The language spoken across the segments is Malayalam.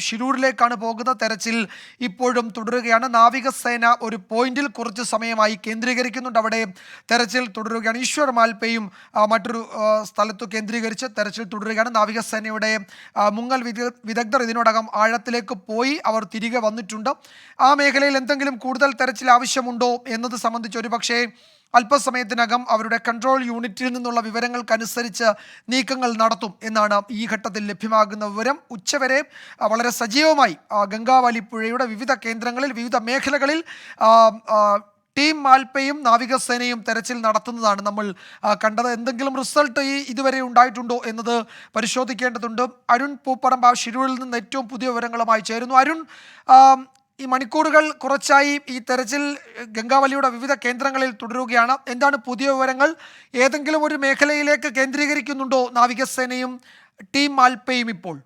ഷിരൂരിലേക്കാണ് പോകുന്ന തെരച്ചിൽ ഇപ്പോഴും തുടരുകയാണ്. നാവികസേന ഒരു പോയിന്റിൽ കുറച്ച് സമയമായി കേന്ദ്രീകരിക്കുന്നുണ്ട്. അവിടെ തെരച്ചിൽ തുടരുകയാണ്. ഈശ്വർ മാൽപ്പയും മറ്റൊരു സ്ഥലത്ത് കേന്ദ്രീകരിച്ച് തെരച്ചിൽ തുടരുകയാണ്. നാവികസേനയുടെ മുങ്ങൽ വിദ- വിദഗ്ധർ ഇതിനോടകം ആഴത്തിലേക്ക് പോയി അവർ തിരികെ വന്നിട്ടുണ്ട്. ആ മേഖലയിൽ എന്തെങ്കിലും കൂടുതൽ തെരച്ചിൽ ആവശ്യമുണ്ടോ എന്നത് സംബന്ധിച്ച് ഒരുപക്ഷേ അല്പസമയത്തിനകം അവരുടെ കൺട്രോൾ യൂണിറ്റിൽ നിന്നുള്ള വിവരങ്ങൾക്കനുസരിച്ച് നീക്കങ്ങൾ നടത്തും എന്നാണ് ഈ ഘട്ടത്തിൽ ലഭ്യമാകുന്ന വിവരം. ഉച്ചവരെ വളരെ സജീവമായി ഗംഗാവാലി പുഴയുടെ വിവിധ കേന്ദ്രങ്ങളിൽ വിവിധ മേഖലകളിൽ ടീം മാൽപ്പയും നാവികസേനയും തെരച്ചിൽ നടത്തുന്നതാണ് നമ്മൾ കണ്ടത്. എന്തെങ്കിലും റിസൾട്ട് ഈ ഇതുവരെ ഉണ്ടായിട്ടുണ്ടോ എന്നത് പരിശോധിക്കേണ്ടതുണ്ട്. അരുൺ പൂപ്പറമ്പ ഷിരൂരിൽ നിന്ന് ഏറ്റവും പുതിയ വിവരങ്ങളുമായി ചേരുന്നു. അരുൺ ഈ മണിക്കൂറുകൾ കുറച്ചായി ഈ തെരച്ചിൽ ഗംഗാവലിയുടെ വിവിധ കേന്ദ്രങ്ങളിൽ തുടരുകയാണ്. എന്താണ് പുതിയ വിവരങ്ങൾ? ഏതെങ്കിലും ഒരു മേഖലയിലേക്ക് കേന്ദ്രീകരിക്കുന്നുണ്ടോ നാവികസേനയും ടീം ആൽപ്പയും ഇപ്പോൾ?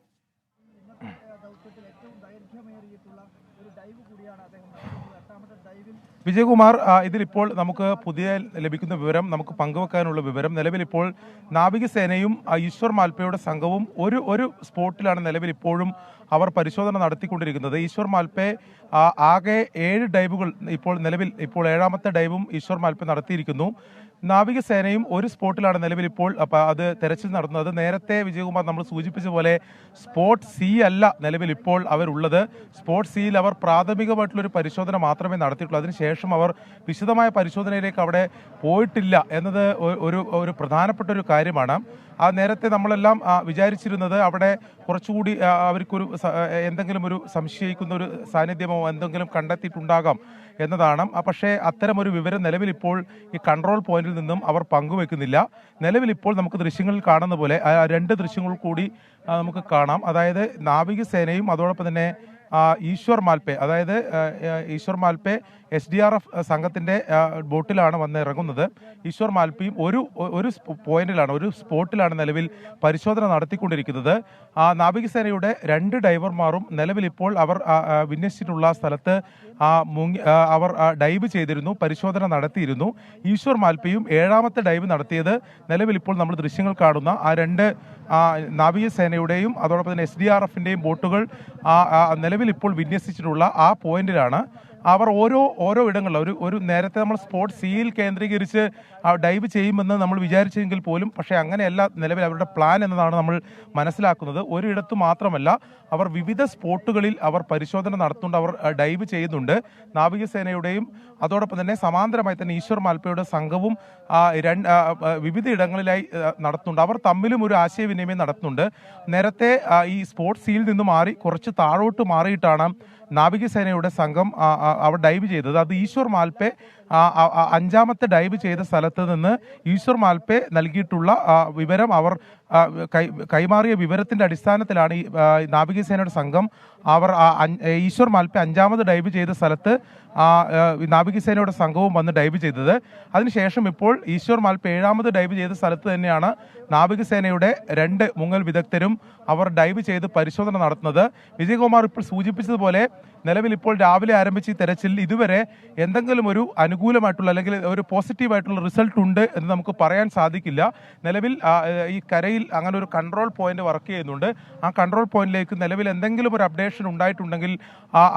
വിജയകുമാർ ഇതിലിപ്പോൾ നമുക്ക് പുതിയ ലഭിക്കുന്ന വിവരം നമുക്ക് പങ്കുവെക്കാനുള്ള വിവരം. നിലവിലിപ്പോൾ നാവികസേനയും ഈശ്വർ മാൽപ്പയുടെ സംഘവും ഒരു ഒരു സ്പോട്ടിലാണ് നിലവിൽ ഇപ്പോഴും അവർ പരിശോധന നടത്തിക്കൊണ്ടിരിക്കുന്നത്. ഈശ്വർ മാൽപ്പെ ആകെ ഏഴ് ഡൈവുകൾ ഇപ്പോൾ നിലവിൽ ഇപ്പോൾ ഏഴാമത്തെ ഡൈവും ഈശ്വർ മാൽപ്പെ നടത്തിയിരിക്കുന്നു. നാവികസേനയും ഒരു സ്പോട്ടിലാണ് നിലവിൽ ഇപ്പോൾ അത് തെരച്ചിൽ നടത്തുന്നത്. നേരത്തെ വിജയകുമാർ നമ്മൾ സൂചിപ്പിച്ച പോലെ സ്പോട്ട് സി അല്ല നിലവിൽ ഇപ്പോൾ അവരുള്ളത്. സ്പോട്ട് സിയിൽ അവർ പ്രാഥമികമായിട്ടുള്ള ഒരു പരിശോധന മാത്രമേ നടത്തിയിട്ടുള്ളൂ. അതിനുശേഷം അവർ വിശദമായ പരിശോധനയിലേക്ക് അവിടെ പോയിട്ടില്ല എന്നത് ഒരു ഒരു പ്രധാനപ്പെട്ട ഒരു കാര്യമാണ്. ആ നേരത്തെ നമ്മളെല്ലാം വിചാരിച്ചിരുന്നത് അവിടെ കുറച്ചുകൂടി അവർക്കൊരു എന്തെങ്കിലും ഒരു സംശയിക്കുന്ന ഒരു സാന്നിധ്യമോ എന്തെങ്കിലും കണ്ടെത്തിയിട്ടുണ്ടാകാം. എന്നതാണ്. പക്ഷേ അത്തരം ഒരു വിവരം നിലവിൽ ഇപ്പോൾ ഈ കൺട്രോൾ പോയിന്റിൽ നിന്നും അവർ പങ്കുവെക്കുന്നില്ല. നിലവിൽ ഇപ്പോൾ നമുക്ക് ദൃശ്യങ്ങളിൽ കാണുന്ന പോലെ രണ്ട് ദൃശ്യങ്ങൾ കൂടി നമുക്ക് കാണാം. അതായത് നാവികസേനയും അതോടൊപ്പം തന്നെ ഈശ്വർ മാൽപേ അതായത് Eshwar Malpe S D R F സംഘത്തിന്റെ ബോട്ടിലാണ് വന്ന് ഇറങ്ങുന്നത്. ഈശ്വർ മാൽപ്പിയും ഒരു ഒരു പോയിന്റിലാണ് ഒരു സ്പോട്ടിലാണ് നിലവിൽ പരിശോധന നടത്തിക്കൊണ്ടിരിക്കുന്നത്. ആ നാവികസേനയുടെ രണ്ട് ഡൈവർമാരും നിലവിൽ ഇപ്പോൾ അവർ വിന്യസിച്ചിട്ടുള്ള സ്ഥലത്ത് മുങ്ങി അവർ ഡൈവ് ചെയ്തിരുന്നു പരിശോധന നടത്തിയിരുന്നു. ഈശ്വർ മാൽപ്പയും ഏഴാമത്തെ ഡൈവ് നടത്തിയത് നിലവിൽ ഇപ്പോൾ നമ്മൾ ദൃശ്യങ്ങൾ കാണുന്ന ആ രണ്ട് നാവികസേനയുടെയും അതോടൊപ്പം തന്നെ എസ് ഡി ആർ എഫിന്റെയും ബോട്ടുകൾ ആ, നിലവിൽ ഇപ്പോൾ വിന്യസിച്ചിട്ടുള്ള ആ പോയിന്റിലാണ് അവർ ഓരോ ഓരോ ഇടങ്ങളിൽ ഒരു ഒരു നേരത്തെ നമ്മൾ സ്പോർട്സ് സിയിൽ കേന്ദ്രീകരിച്ച് ഡൈവ് ചെയ്യുമെന്ന് നമ്മൾ വിചാരിച്ചെങ്കിൽ പോലും പക്ഷേ അങ്ങനെയല്ല നിലവിൽ അവരുടെ പ്ലാൻ എന്നതാണ് നമ്മൾ മനസ്സിലാക്കുന്നത്. ഒരിടത്ത് മാത്രമല്ല അവർ വിവിധ സ്പോട്ടുകളിൽ അവർ പരിശോധന നടത്തുന്നുണ്ട്. അവർ ഡൈവ് ചെയ്യുന്നുണ്ട്. നാവികസേനയുടെയും അതോടൊപ്പം തന്നെ സമാന്തരമായി തന്നെ ഈശ്വർ മാൽപ്പയുടെ സംഘവും രണ്ട് വിവിധ ഇടങ്ങളിലായി നടത്തുന്നുണ്ട്. അവർ തമ്മിലും ഒരു ആശയവിനിമയം നടത്തുന്നുണ്ട്. നേരത്തെ ഈ സ്പോർട്സ് സിയിൽ നിന്ന് മാറി കുറച്ച് താഴോട്ട് മാറിയിട്ടാണ് നാവികസേനയുടെ സംഘം അവർ ഡൈവ് ചെയ്തത്. അത് ഈശ്വർ മാൽപ്പെ അഞ്ചാമത്തെ ഡൈവ് ചെയ്ത സ്ഥലത്ത് നിന്ന് ഈശ്വർ മാൽപ്പെ നൽകിയിട്ടുള്ള വിവരം അവർ കൈമാറിയ വിവരത്തിന്റെ അടിസ്ഥാനത്തിലാണ് ഈ നാവികസേനയുടെ സംഘം അവർ ഈശ്വർ മാൽപ്പെ അഞ്ചാമത് ഡൈവ് ചെയ്ത സ്ഥലത്ത് നാവികസേനയുടെ സംഘവും വന്ന് ഡൈവ് ചെയ്തത്. അതിനുശേഷം ഇപ്പോൾ ഈശ്വർ മാൽപ്പെ ഏഴാമത് ഡൈവ് ചെയ്ത സ്ഥലത്ത് തന്നെയാണ് നാവികസേനയുടെ രണ്ട് മുങ്ങൽ വിദഗ്ധരും അവർ ഡൈവ് ചെയ്ത് പരിശോധന നടത്തുന്നത്. വിജയകുമാർ ഇപ്പോൾ സൂചിപ്പിച്ചതുപോലെ നിലവിൽ ഇപ്പോൾ രാവിലെ ആരംഭിച്ച ഈ തെരച്ചിൽ ഇതുവരെ എന്തെങ്കിലും ഒരു അനുകൂലമായിട്ടുള്ള അല്ലെങ്കിൽ ഒരു പോസിറ്റീവായിട്ടുള്ള റിസൾട്ട് ഉണ്ട് എന്ന് നമുക്ക് പറയാൻ സാധിക്കില്ല. നിലവിൽ ഈ കരയിൽ അങ്ങനെ ഒരു കൺട്രോൾ പോയിന്റ് വർക്ക് ചെയ്യുന്നുണ്ട്. ആ കൺട്രോൾ പോയിന്റിലേക്ക് നിലവിൽ എന്തെങ്കിലും ഒരു അപ്ഡേഷൻ ഉണ്ടായിട്ടുണ്ടെങ്കിൽ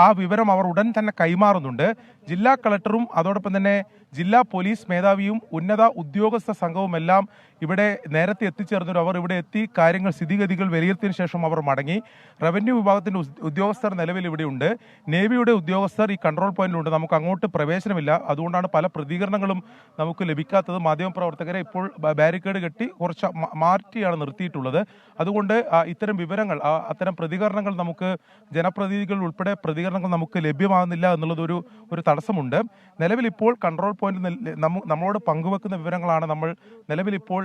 ആ വിവരം അവർ ഉടൻ തന്നെ കൈമാറുന്നുണ്ട്. ജില്ലാ കളക്ടറും അതോടൊപ്പം തന്നെ ജില്ലാ പോലീസ് മേധാവിയും ഉന്നത ഉദ്യോഗസ്ഥ സംഘവുമെല്ലാം ഇവിടെ നേരത്തെ എത്തിച്ചേർന്നു അവർ ഇവിടെ എത്തി കാര്യങ്ങൾ സ്ഥിതിഗതികൾ വിലയിരുത്തിയതിനു ശേഷം അവർ മടങ്ങി. റവന്യൂ വിഭാഗത്തിന്റെ ഉസ്- ഉദ്യോഗസ്ഥർ നിലവിൽ ഇവിടെയുണ്ട് നേവിയുടെ ഉദ്യോഗസ്ഥർ ഈ കൺട്രോൾ പോയിന്റിലുണ്ട്. നമുക്ക് അങ്ങോട്ട് പ്രവേശനമില്ല. അതുകൊണ്ടാണ് പല പ്രതികരണങ്ങളും നമുക്ക് ലഭിക്കാത്തത്. മാധ്യമപ്രവർത്തകരെ ഇപ്പോൾ ബാരിക്കേഡ് കെട്ടി കുറച്ച് മാറ്റിയാണ് നിർത്തിയിട്ടുള്ളത്. അതുകൊണ്ട് ഇത്തരം വിവരങ്ങൾ അത്തരം പ്രതികരണങ്ങൾ നമുക്ക് ജനപ്രതിനിധികൾ ഉൾപ്പെടെ പ്രതികരണങ്ങൾ നമുക്ക് ലഭ്യമാകുന്നില്ല എന്നുള്ളത് ഒരു ഒരു തടസ്സമുണ്ട്. നിലവിൽ ഇപ്പോൾ കൺട്രോൾ പോയിന്റ് നമ്മളോട് പങ്കുവെക്കുന്ന വിവരങ്ങളാണ് നമ്മൾ നിലവിൽ ഇപ്പോൾ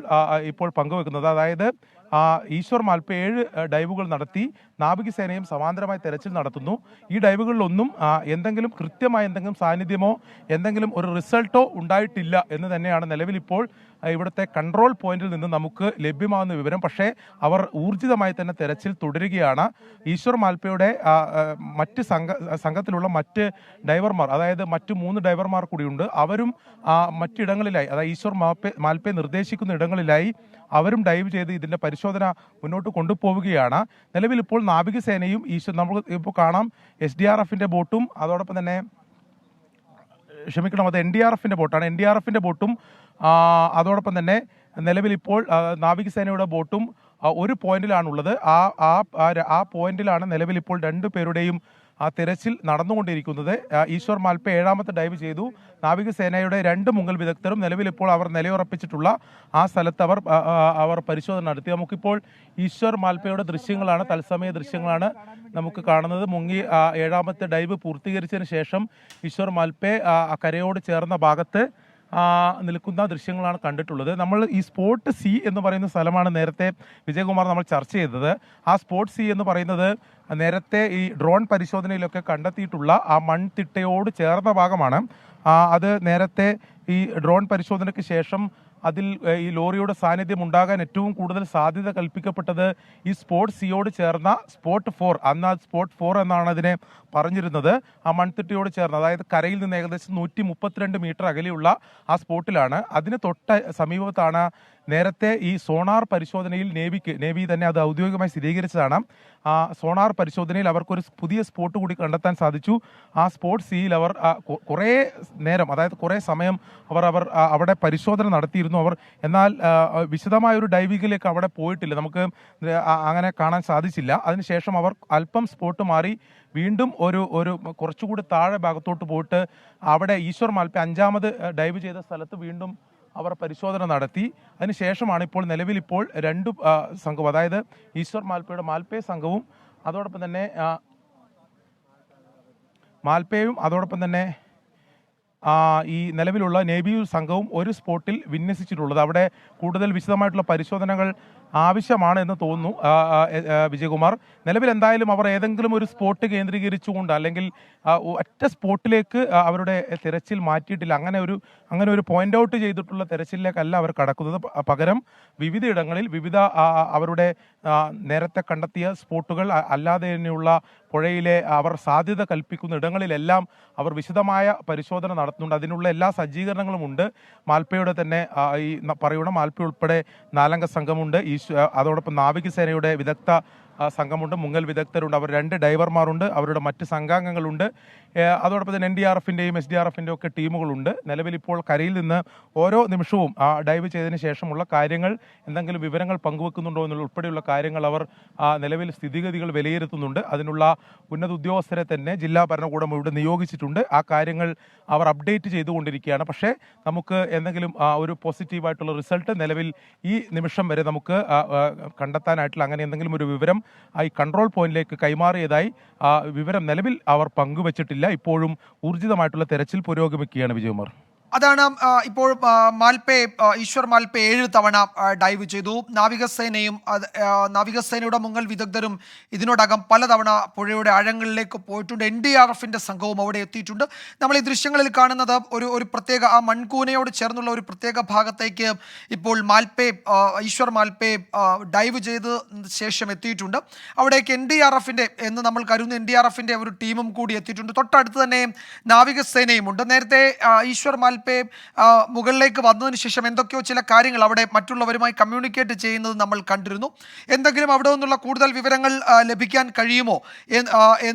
ഇപ്പോൾ പങ്കുവെക്കുന്നത്. അതായത് ഈശ്വർ മാൽപ്പ ഏഴ് ഡൈവുകൾ നടത്തി നാവികസേനയും സമാന്തരമായി തെരച്ചിൽ നടത്തുന്നു. ഈ ഡൈവുകളിലൊന്നും ആ, എന്തെങ്കിലും കൃത്യമായ എന്തെങ്കിലും സാന്നിധ്യമോ എന്തെങ്കിലും ഒരു റിസൾട്ടോ ഉണ്ടായിട്ടില്ല എന്ന് തന്നെയാണ് നിലവിലിപ്പോൾ ആ, ഇവിടുത്തെ കൺട്രോൾ പോയിന്റിൽ നിന്ന് നമുക്ക് ലഭ്യമാകുന്ന വിവരം. പക്ഷേ അവർ ഊർജിതമായി തന്നെ തെരച്ചിൽ തുടരുകയാണ്. ഈശ്വർ മാൽപ്പയുടെ ആ, ആ, മറ്റ് സംഘ സംഘത്തിലുള്ള മറ്റ് ഡൈവർമാർ അതായത് മറ്റ് മൂന്ന് ഡൈവർമാർ കൂടിയുണ്ട്. അവരും ആ, മറ്റിടങ്ങളിലായി അതായത് ഈശ്വർ മാൽപ്പ മാൽപ്പയെ നിർദ്ദേശിക്കുന്ന ഇടങ്ങളിലായി അവരും ഡൈവ് ചെയ്ത് ഇതിന്റെ പരിശോധന മുന്നോട്ട് കൊണ്ടുപോവുകയാണ്. നിലവിൽ ഇപ്പോൾ നാവികസേനയും ഈശ്വർ നമുക്ക് ഇപ്പോൾ കാണാം എസ് ഡി ആർ എഫിന്റെ ബോട്ടും അതോടൊപ്പം തന്നെ ക്ഷമിക്കണം അത് എൻ ഡി ആർ എഫിന്റെ ബോട്ടാണ്. എൻ ഡി ആർ എഫിന്റെ ബോട്ടും അതോടൊപ്പം തന്നെ നിലവിൽ ഇപ്പോൾ നാവികസേനയുടെ ബോട്ടും ഒരു പോയിന്റിലാണുള്ളത്. ആ ആ പോയിന്റിലാണ് നിലവിൽ ഇപ്പോൾ രണ്ടു പേരുടെയും ആ തിരച്ചിൽ നടന്നുകൊണ്ടിരിക്കുന്നത്. ഈശ്വർ മാൽപ്പെ ഏഴാമത്തെ ഡൈവ് ചെയ്തു. നാവികസേനയുടെ രണ്ട് മുങ്ങൽ വിദഗ്ധരും നിലവിൽ ഇപ്പോൾ അവർ നിലയുറപ്പിച്ചിട്ടുള്ള ആ സ്ഥലത്ത് അവർ അവർ പരിശോധന നടത്തി. നമുക്കിപ്പോൾ ഈശ്വർ മാൽപ്പയുടെ ദൃശ്യങ്ങളാണ് തത്സമയ ദൃശ്യങ്ങളാണ് നമുക്ക് കാണുന്നത്. മുങ്ങി ഏഴാമത്തെ ഡൈവ് പൂർത്തീകരിച്ചതിന് ശേഷം ഈശ്വർ മാൽപ്പെ കരയോട് ചേർന്ന ഭാഗത്ത് നിൽക്കുന്ന ദൃശ്യങ്ങളാണ് കണ്ടിട്ടുള്ളത്. നമ്മൾ ഈ സ്പോട്ട് സി എന്ന് പറയുന്ന സ്ഥലമാണ് നേരത്തെ വിജയകുമാർ നമ്മൾ ചർച്ച ചെയ്തത്. ആ സ്പോട്ട് സി എന്ന് പറയുന്നത് നേരത്തെ ഈ ഡ്രോൺ പരിശോധനയിലൊക്കെ കണ്ടെത്തിയിട്ടുള്ള ആ മൺതിട്ടയോട് ചേർന്ന ഭാഗമാണ്. അത് നേരത്തെ ഈ ഡ്രോൺ പരിശോധനയ്ക്ക് ശേഷം അതിൽ ഈ ലോറിയുടെ സാന്നിധ്യം ഉണ്ടാകാൻ ഏറ്റവും കൂടുതൽ സാധ്യത കൽപ്പിക്കപ്പെട്ടത് ഈ സ്പോട്ട് സിയോട് ചേർന്ന സ്പോട്ട് ഫോർ അന്ന് ആ സ്പോട്ട് ഫോർ എന്നാണ് അതിനെ പറഞ്ഞിരുന്നത്. ആ മൺതിട്ടിയോട് ചേർന്ന് അതായത് കരയിൽ നിന്ന് ഏകദേശം നൂറ്റി മുപ്പത്തിരണ്ട് മീറ്റർ അകലെയുള്ള ആ സ്പോട്ടിലാണ്. അതിന് തൊട്ട സമീപത്താണ് നേരത്തെ ഈ സോണാർ പരിശോധനയിൽ നേവിക്ക് നേവി തന്നെ അത് ഔദ്യോഗികമായി സ്ഥിരീകരിച്ചതാണ്. ആ സോണാർ പരിശോധനയിൽ അവർക്കൊരു പുതിയ സ്പോട്ട് കൂടി കണ്ടെത്താൻ സാധിച്ചു. ആ സ്പോട്ട് സിയിൽ അവർ കുറേ നേരം അതായത് കുറേ സമയം അവർ അവർ അവിടെ പരിശോധന നടത്തിയിരുന്നു. അവർ എന്നാൽ വിശദമായ ഒരു ഡൈവിങ്ങിലേക്ക് അവിടെ പോയിട്ടില്ല. നമുക്ക് അങ്ങനെ കാണാൻ സാധിച്ചില്ല. അതിനുശേഷം അവർ അല്പം സ്പോട്ട് മാറി വീണ്ടും ഒരു ഒരു കുറച്ചുകൂടി താഴെ ഭാഗത്തോട്ട് പോയിട്ട് അവിടെ ഈശ്വർ മാൽപ്പ അഞ്ചാമത് ഡൈവ് ചെയ്ത സ്ഥലത്ത് വീണ്ടും അവർ പരിശോധന നടത്തി. അതിനുശേഷമാണ് ഇപ്പോൾ നിലവിൽ ഇപ്പോൾ രണ്ട് സംഘവും അതായത് ഈശ്വർ മാൽപ്പയുടെ മാൽപ്പേ സംഘവും അതോടൊപ്പം തന്നെ മാൽപ്പയും അതോടൊപ്പം തന്നെ ഈ നിലവിലുള്ള നേവിയൂർ സംഘവും ഒരു സ്പോട്ടിൽ വിന്യസിച്ചിട്ടുള്ളത്. അവിടെ കൂടുതൽ വിശദമായിട്ടുള്ള പരിശോധനകൾ ആവശ്യമാണ് എന്ന് തോന്നുന്നു വിജയകുമാർ നിലവിൽ എന്തായാലും അവർ ഏതെങ്കിലും ഒരു സ്പോട്ട് കേന്ദ്രീകരിച്ചുകൊണ്ട് അല്ലെങ്കിൽ ഒറ്റ സ്പോട്ടിലേക്ക് അവരുടെ തിരച്ചിൽ മാറ്റിയിട്ടില്ല. അങ്ങനെ ഒരു അങ്ങനെ ഒരു പോയിന്റ് ഔട്ട് ചെയ്തിട്ടുള്ള തിരച്ചിലേക്കല്ല അവർ കടക്കുന്നത്. പകരം വിവിധ ഇടങ്ങളിൽ വിവിധ അവരുടെ നേരത്തെ കണ്ടെത്തിയ സ്പോട്ടുകൾ അല്ലാതെ തന്നെയുള്ള പുഴയിലെ അവർ സാധ്യത കൽപ്പിക്കുന്ന ഇടങ്ങളിലെല്ലാം അവർ വിശദമായ പരിശോധന നടത്തുന്നുണ്ട്. അതിനുള്ള എല്ലാ സജ്ജീകരണങ്ങളും ഉണ്ട്. മാൽപ്പയുടെ തന്നെ ഈ പറയുന്ന മാൽപ്പ ഉൾപ്പെടെ നാലംഗ സംഘമുണ്ട്. ഈ അതോടൊപ്പം നാവികസേനയുടെ വിദഗ്ധ സംഘമുണ്ട്. മുങ്ങൽ വിദഗ്ധരുണ്ട്. അവർ രണ്ട് ഡൈവർമാരുണ്ട്. അവരുടെ മറ്റ് സംഘാംഗങ്ങളുണ്ട്. അതോടൊപ്പം തന്നെ എൻ ഡി ആർ എഫിന്റെയും എസ് ഡി ആർ എഫിന്റെ ഒക്കെ ടീമുകളുണ്ട്. നിലവിൽ ഇപ്പോൾ കരയിൽ നിന്ന് ഓരോ നിമിഷവും ആ ഡൈവ് ചെയ്തതിന് ശേഷമുള്ള കാര്യങ്ങൾ എന്തെങ്കിലും വിവരങ്ങൾ പങ്കുവെക്കുന്നുണ്ടോ എന്നുള്ള ഉൾപ്പെടെയുള്ള കാര്യങ്ങൾ അവർ നിലവിൽ സ്ഥിതിഗതികൾ വിലയിരുത്തുന്നുണ്ട്. അതിനുള്ള ഉന്നത ഉദ്യോഗസ്ഥരെ തന്നെ ജില്ലാ ഭരണകൂടം ഇവിടെ നിയോഗിച്ചിട്ടുണ്ട്. ആ കാര്യങ്ങൾ അവർ അപ്ഡേറ്റ് ചെയ്തുകൊണ്ടിരിക്കുകയാണ്. പക്ഷേ നമുക്ക് എന്തെങ്കിലും ഒരു പോസിറ്റീവായിട്ടുള്ള റിസൾട്ട് നിലവിൽ ഈ നിമിഷം വരെ നമുക്ക് കണ്ടെത്താനായിട്ടുള്ള അങ്ങനെ എന്തെങ്കിലും ഒരു വിവരം ഈ കൺട്രോൾ പോയിന്റിലേക്ക് കൈമാറിയതായി വിവരം നിലവിൽ അവർ പങ്കുവച്ചിട്ടില്ല. ഇപ്പോഴും ഊർജിതമായിട്ടുള്ള തെരച്ചിൽ പുരോഗമിക്കുകയാണ് വിജയകുമാർ അതാണ് ഇപ്പോൾ മാൽപേ ഈശ്വർ മാൽപ്പെ ഏഴ് തവണ ഡൈവ് ചെയ്തു. നാവികസേനയും നാവികസേനയുടെ മുങ്ങൽ വിദഗ്ധരും ഇതിനോടകം പലതവണ പുഴയുടെ ആഴങ്ങളിലേക്ക് പോയിട്ടുണ്ട്. എൻ ഡി ആർ എഫിന്റെ സംഘവും അവിടെ എത്തിയിട്ടുണ്ട്. നമ്മൾ ഈ ദൃശ്യങ്ങളിൽ കാണുന്നത് ഒരു ഒരു പ്രത്യേക ആ മൺകൂനയോട് ചേർന്നുള്ള ഒരു പ്രത്യേക ഭാഗത്തേക്ക് ഇപ്പോൾ മാൽപ്പെ ഈശ്വർ മാൽപ്പെ ഡൈവ് ചെയ്ത് ശേഷം എത്തിയിട്ടുണ്ട്. അവിടേക്ക് എൻ ഡി ആർ എഫിന്റെ എന്ന് നമ്മൾ കരുതുന്ന എൻ ഡി ആർ എഫിന്റെ ഒരു ടീമും കൂടി എത്തിയിട്ടുണ്ട്. തൊട്ടടുത്ത് തന്നെ നാവികസേനയും ഉണ്ട് നേരത്തെ ഈശ്വർ മാൽപ്പെ ആ, മുകളിലേക്ക് വന്നതിന് ശേഷം എന്തൊക്കെയോ ചില കാര്യങ്ങൾ അവിടെ മറ്റുള്ളവരുമായി കമ്മ്യൂണിക്കേറ്റ് ചെയ്യുന്നത് നമ്മൾ കണ്ടിരുന്നു. എന്തെങ്കിലും അവിടെ നിന്നുള്ള കൂടുതൽ വിവരങ്ങൾ ലഭിക്കാൻ കഴിയുമോ?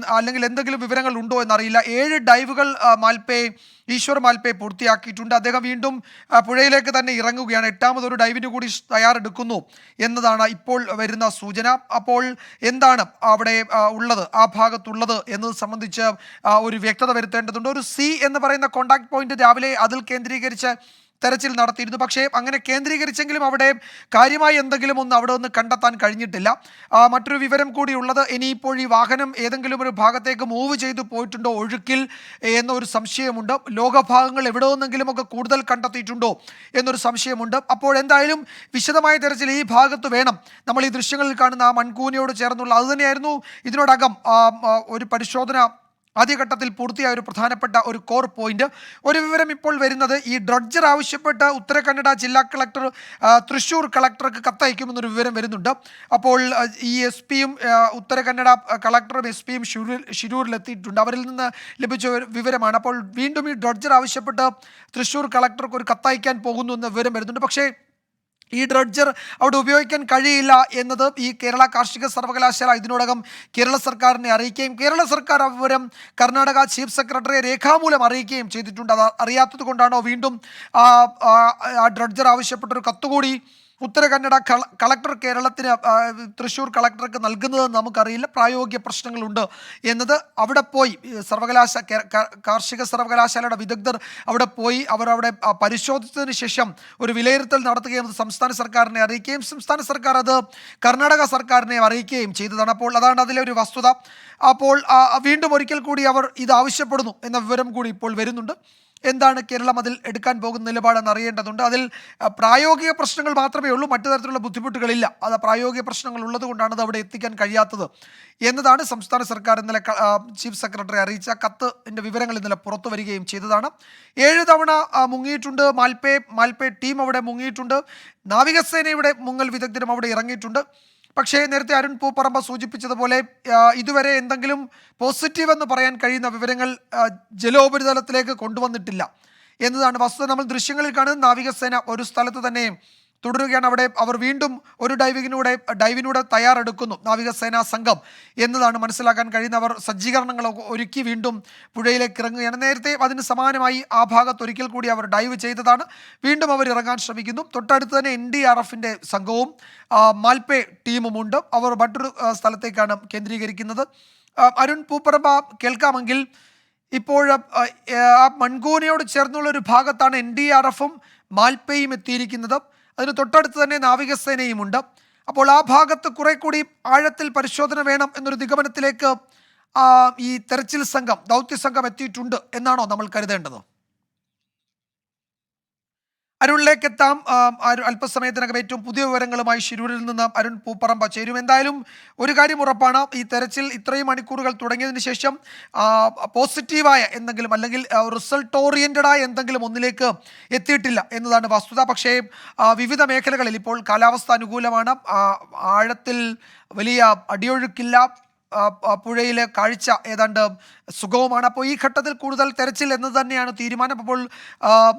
അല്ലെങ്കിൽ എന്തെങ്കിലും വിവരങ്ങൾ ഉണ്ടോ എന്നറിയില്ല. ഏഴ് ഡൈവുകൾ മാൽപേ ഈശ്വർ മാൽപേ പൂർത്തിയാക്കിയിട്ടുണ്ട്. അദ്ദേഹം വീണ്ടും പുഴയിലേക്ക് തന്നെ ഇറങ്ങുകയാണ്. എട്ടാമതൊരു ഡൈവിന് കൂടി തയ്യാറെടുക്കുന്നു എന്നതാണ് ഇപ്പോൾ വരുന്ന സൂചന. അപ്പോൾ എന്താണ് അവിടെ ഉള്ളത് ആ ഭാഗത്തുള്ളത് എന്നത് സംബന്ധിച്ച് ഒരു വ്യക്തത വരുത്തേണ്ടതുണ്ട്. ഒരു സി എന്ന് പറയുന്ന കോണ്ടാക്ട് പോയിന്റ് രാവിലെ അതിൽ കേന്ദ്രീകരിച്ച് തെരച്ചിൽ നടത്തിയിരുന്നു. പക്ഷേ അങ്ങനെ കേന്ദ്രീകരിച്ചെങ്കിലും അവിടെ കാര്യമായി എന്തെങ്കിലും ഒന്ന് അവിടെ ഒന്ന് കണ്ടെത്താൻ കഴിഞ്ഞിട്ടില്ല. മറ്റൊരു വിവരം കൂടി ഉള്ളത് ഇനിയിപ്പോൾ ഈ വാഹനം ഏതെങ്കിലും ഒരു ഭാഗത്തേക്ക് മൂവ് ചെയ്തു പോയിട്ടുണ്ടോ ഒഴുക്കിൽ എന്നൊരു സംശയമുണ്ട്. ലോകഭാഗങ്ങൾ എവിടെ നിന്നെങ്കിലും ഒക്കെ കൂടുതൽ കണ്ടെത്തിയിട്ടുണ്ടോ എന്നൊരു സംശയമുണ്ട്. അപ്പോൾ എന്തായാലും വിശദമായ തെരച്ചിൽ ഈ ഭാഗത്ത് വേണം. നമ്മൾ ഈ ദൃശ്യങ്ങളിൽ കാണുന്ന ആ മൺകൂനയോട് ചേർന്നുള്ള അതുതന്നെയായിരുന്നു ഇതിനോടകം ഒരു പരിശോധന ആദ്യഘട്ടത്തിൽ പൂർത്തിയായ ഒരു പ്രധാനപ്പെട്ട ഒരു കോർ പോയിന്റ് ഒരു വിവരം ഇപ്പോൾ വരുന്നത് ഈ ഡ്രഡ്ജർ ആവശ്യപ്പെട്ട് ഉത്തര കന്നഡ ജില്ലാ കളക്ടർ തൃശൂർ കളക്ടർക്ക് കത്തയക്കുമെന്നൊരു വിവരം വരുന്നുണ്ട്. അപ്പോൾ ഈ എസ് പിയും ഉത്തര കന്നഡ കളക്ടറും എസ് പിയും ഷിരൂരിൽ ഷിരൂരിലെത്തിയിട്ടുണ്ട്. അവരിൽ നിന്ന് ലഭിച്ച വിവരമാണ്. അപ്പോൾ വീണ്ടും ഈ ഡ്രഡ്ജർ ആവശ്യപ്പെട്ട് തൃശൂർ കളക്ടർക്ക് ഒരു കത്തയക്കാൻ പോകുന്നു എന്ന വിവരം വരുന്നുണ്ട്. പക്ഷേ ഈ ഡ്രഡ്ജർ അവിടെ ഉപയോഗിക്കാൻ കഴിയില്ല എന്നത് ഈ കേരള കാർഷിക സർവകലാശാല ഇതിനോടകം കേരള സർക്കാരിനെ അറിയിക്കുകയും കേരള സർക്കാർ വിവരം കർണാടക ചീഫ് സെക്രട്ടറിയെ രേഖാമൂലം അറിയിക്കുകയും ചെയ്തിട്ടുണ്ട്. അത് അറിയാത്തത് കൊണ്ടാണോ വീണ്ടും ആ ഡ്രഡ്ജർ ആവശ്യപ്പെട്ടൊരു കത്തുകൂടി ഉത്തര കന്നഡ കള- കളക്ടർ കേരളത്തിന് തൃശ്ശൂർ കളക്ടർക്ക് നൽകുന്നത് നമുക്കറിയില്ല. പ്രായോഗിക പ്രശ്നങ്ങളുണ്ട് എന്നത് അവിടെ പോയി. സർവകലാശ കാർഷിക സർവകലാശാലയുടെ വിദഗ്ധർ അവിടെ പോയി. അവർ അവിടെ പരിശോധിച്ചതിന് ശേഷം ഒരു വിലയിരുത്തൽ നടത്തുകയും സംസ്ഥാന സർക്കാരിനെ അറിയിക്കുകയും സംസ്ഥാന സർക്കാർ അത് കർണാടക സർക്കാരിനെ അറിയിക്കുകയും ചെയ്തതാണ്. അപ്പോൾ അതാണ് അതിലെ ഒരു വസ്തുത. അപ്പോൾ വീണ്ടും ഒരിക്കൽ കൂടി അവർ ഇത് ആവശ്യപ്പെടുന്നു എന്ന വിവരം കൂടി ഇപ്പോൾ വരുന്നുണ്ട്. എന്താണ് കേരളം അതിൽ എടുക്കാൻ പോകുന്ന നിലപാടെന്ന് അറിയേണ്ടതുണ്ട്. അതിൽ പ്രായോഗിക പ്രശ്നങ്ങൾ മാത്രമേ ഉള്ളൂ മറ്റു തരത്തിലുള്ള ബുദ്ധിമുട്ടുകളില്ല. അത് പ്രായോഗിക പ്രശ്നങ്ങൾ ഉള്ളത് കൊണ്ടാണ് അത് അവിടെ എത്തിക്കാൻ കഴിയാത്തത്. എന്നതാണ് സംസ്ഥാന സർക്കാർ ഇന്നലെ ചീഫ് സെക്രട്ടറി അറിയിച്ച കത്തിന്റെ വിവരങ്ങൾ ഇന്നലെ പുറത്തു വരികയും ചെയ്തതാണ്. ഏഴ് തവണ മുങ്ങിയിട്ടുണ്ട്. മാൽപേ മാൽപേ ടീം അവിടെ മുങ്ങിയിട്ടുണ്ട്. നാവികസേനയുടെ മുങ്ങൽ വിദഗ്ധരും അവിടെ ഇറങ്ങിയിട്ടുണ്ട്. പക്ഷേ നേരത്തെ അരുൺ പൂപ്പറമ്പ സൂചിപ്പിച്ചതുപോലെ ഇതുവരെ എന്തെങ്കിലും പോസിറ്റീവ് എന്ന് പറയാൻ കഴിയുന്ന വിവരങ്ങൾ ജലോപരിതലത്തിലേക്ക് കൊണ്ടുവന്നിട്ടില്ല. എന്നതാണ് വസ്തുത. നമ്മൾ ദൃശ്യങ്ങളിൽ കാണുന്നത് നാവികസേന ഒരു സ്ഥലത്ത് തന്നെ തുടരുകയാണ്. അവിടെ അവർ വീണ്ടും ഒരു ഡൈവിങ്ങിലൂടെ ഡൈവിനൂടെ തയ്യാറെടുക്കുന്നു. നാവികസേനാ സംഘം എന്നതാണ് മനസ്സിലാക്കാൻ കഴിയുന്ന അവർ സജ്ജീകരണങ്ങൾ ഒരുക്കി വീണ്ടും പുഴയിലേക്ക് ഇറങ്ങുകയാണ്. നേരത്തെ അതിന് സമാനമായി ആ ഭാഗത്ത് ഒരിക്കൽ കൂടി അവർ ഡൈവ് ചെയ്തതാണ്. വീണ്ടും അവർ ഇറങ്ങാൻ ശ്രമിക്കുന്നു. തൊട്ടടുത്ത് തന്നെ എൻ ഡി ആർ എഫിന്റെ സംഘവും മാൽപേ ടീമും ടീമുമുണ്ട് അവർ മറ്റൊരു സ്ഥലത്തേക്കാണ് കേന്ദ്രീകരിക്കുന്നത്. അരുൺ പൂപ്പറമ്പ കേൾക്കാമെങ്കിൽ ഇപ്പോൾ ആ മൺകൂനയോട് ചേർന്നുള്ള ഒരു ഭാഗത്താണ് എൻ ഡി ആർ എഫും മാൽപ്പയും എത്തിയിരിക്കുന്നത്. അതിന് തൊട്ടടുത്ത് തന്നെ നാവികസേനയുമുണ്ട് അപ്പോൾ ആ ഭാഗത്ത് കുറെ കൂടി ആഴത്തിൽ പരിശോധന വേണം എന്നൊരു നിഗമനത്തിലേക്ക് ഈ തെരച്ചിൽ സംഘം ദൗത്യ സംഘം എത്തിയിട്ടുണ്ട് എന്നാണോ നമ്മൾ കരുതേണ്ടത്? അരുണിലേക്ക് എത്താം അല്പസമയത്തിനകം ഏറ്റവും പുതിയ വിവരങ്ങളുമായി ശിരൂരിൽ നിന്ന് അരുൺ പൂപ്പറമ്പ ചേരും. എന്തായാലും ഒരു കാര്യം ഉറപ്പാണ്. ഈ തെരച്ചിൽ ഇത്രയും മണിക്കൂറുകൾ തുടങ്ങിയതിന് ശേഷം പോസിറ്റീവായ എന്തെങ്കിലും അല്ലെങ്കിൽ റിസൾട്ട് ഓറിയന്റഡായ എന്തെങ്കിലും ഒന്നിലേക്ക് എത്തിയിട്ടില്ല എന്നതാണ് വസ്തുത. പക്ഷേ വിവിധ മേഖലകളിൽ ഇപ്പോൾ കാലാവസ്ഥ അനുകൂലമാണ്. ആഴത്തിൽ വലിയ അടിയൊഴുക്കില്ല. പുഴയിലെ കാഴ്ച ഏതാണ്ട് സുഖവുമാണ്. അപ്പോൾ ഈ ഘട്ടത്തിൽ കൂടുതൽ തെരച്ചിൽ എന്ന് തന്നെയാണ് തീരുമാനം. അപ്പോൾ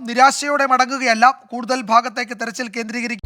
നിരാശയോടെ മടങ്ങുകയല്ല. കൂടുതൽ ഭാഗത്തേക്ക് തെരച്ചിൽ കേന്ദ്രീകരിക്കും.